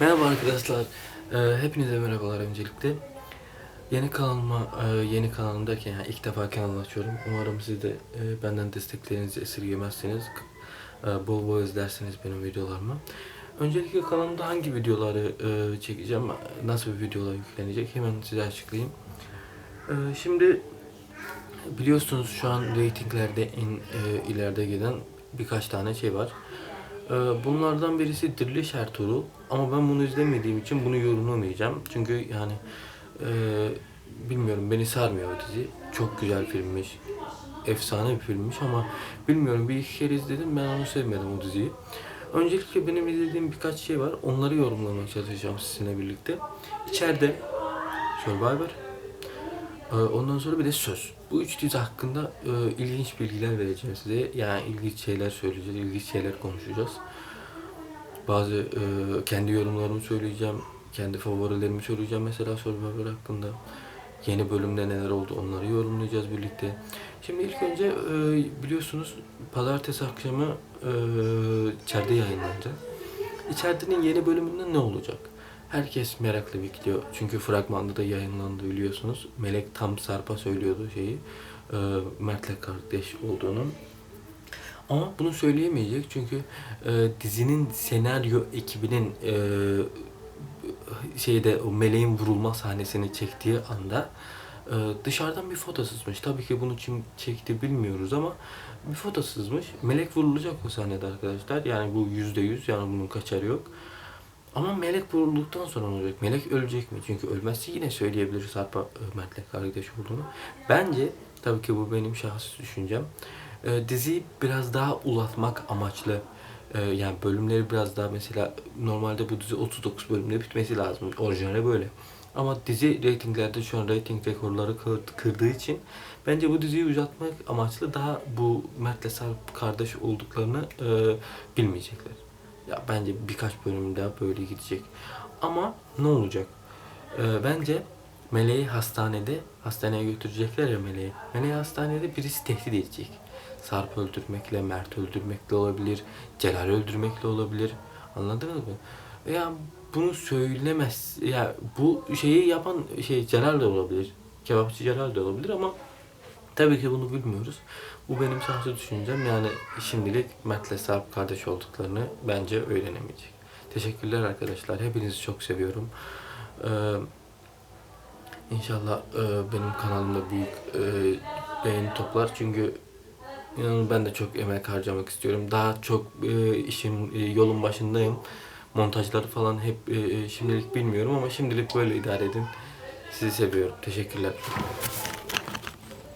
Merhaba arkadaşlar. Ee, hepinize merhabalar öncelikle. Yeni kanalıma, e, yeni kanalım derken yani ilk defa kanal açıyorum. Umarım siz de e, benden desteklerinizi esirgemezseniz e, bol bol izlersiniz benim videolarımı. Öncelikle kanalımda hangi videoları çekeceğim, nasıl bir videolar yüklenecek hemen size açıklayayım. Şimdi biliyorsunuz şu an reytinglerde en ileride giden birkaç tane şey var. Ee, Bunlardan birisi Diriliş Ertuğrul ama ben bunu izlemediğim için bunu yorumlamayacağım. Çünkü yani e, bilmiyorum beni sarmıyor o dizi. Çok güzel filmmiş. Efsane bir filmmiş ama bilmiyorum bir iki kere izledim ben onu sevmedim o diziyi. Öncelikle benim izlediğim birkaç şey var. Onları yorumlamaya çalışacağım sizinle birlikte. İçeride Survivor, Ondan sonra bir de söz. Bu üç dizi hakkında e, ilginç bilgiler vereceğim size. Yani ilginç şeyler söyleyeceğiz, ilginç şeyler konuşacağız. Bazı e, kendi yorumlarımı söyleyeceğim, kendi favorilerimi söyleyeceğim mesela Survivor hakkında. Yeni bölümde neler oldu onları yorumlayacağız birlikte. Şimdi ilk önce e, biliyorsunuz pazartesi akşamı içeride yayınlanacak. İçeridenin yeni bölümünde ne olacak? Herkes meraklı bekliyor. Çünkü fragmanda da yayınlandı biliyorsunuz. Melek tam Sarp'a söylüyordu şeyi. E, Mert'le kardeş olduğunu. Ama bunu söyleyemeyecek çünkü e, dizinin senaryo ekibinin e, şeyde o meleğin vurulma sahnesini çektiği anda e, dışarıdan bir foto sızmış. Tabii ki bunu kim çekti bilmiyoruz ama bir foto sızmış. Melek vurulacak o sahnede arkadaşlar. Yani bu yüzde yüz yani bunun kaçarı yok. Ama Melek vurulduktan sonra olacak? Melek ölecek mi? Çünkü ölmezse yine söyleyebilir Sarp'a e, Mert'le kardeş olduğunu. Bence, tabii ki bu benim şahsi düşüncem. E, diziyi biraz daha uzatmak amaçlı e, yani bölümleri biraz daha mesela normalde bu dizi 39 bölümde bitmesi lazım. Orijinali böyle. Ama dizi reytinglerde şu an reyting rekorları kır- kırdığı için bence bu diziyi uzatmak amaçlı daha bu Mert'le Sarp kardeş olduklarını e, bilmeyecekler. Ya bence birkaç bölüm daha böyle gidecek. Ama ne olacak? Ee, bence Meleği hastanede, hastaneye götürecekler ya Meleği. Meleği hastanede birisi tehdit edecek. Sarp öldürmekle, Mert öldürmekle olabilir, Celal öldürmekle olabilir. Anladınız mı? Ya bunu söylemez. Ya bu şeyi yapan şey Celal de olabilir. Kebapçı Celal de olabilir ama Tabii ki bunu bilmiyoruz. Bu benim şahsi düşüncem. Yani şimdilik Mert'le Sarp kardeş olduklarını bence öğrenemeyecek. Teşekkürler arkadaşlar. Hepinizi çok seviyorum. Ee, inşallah e, benim kanalımda büyük e, beğeni toplar. Çünkü inanın ben de çok emek harcamak istiyorum. Daha çok e, işin e, yolun başındayım. Montajları falan hep e, şimdilik bilmiyorum ama şimdilik böyle idare edin. Sizi seviyorum. Teşekkürler.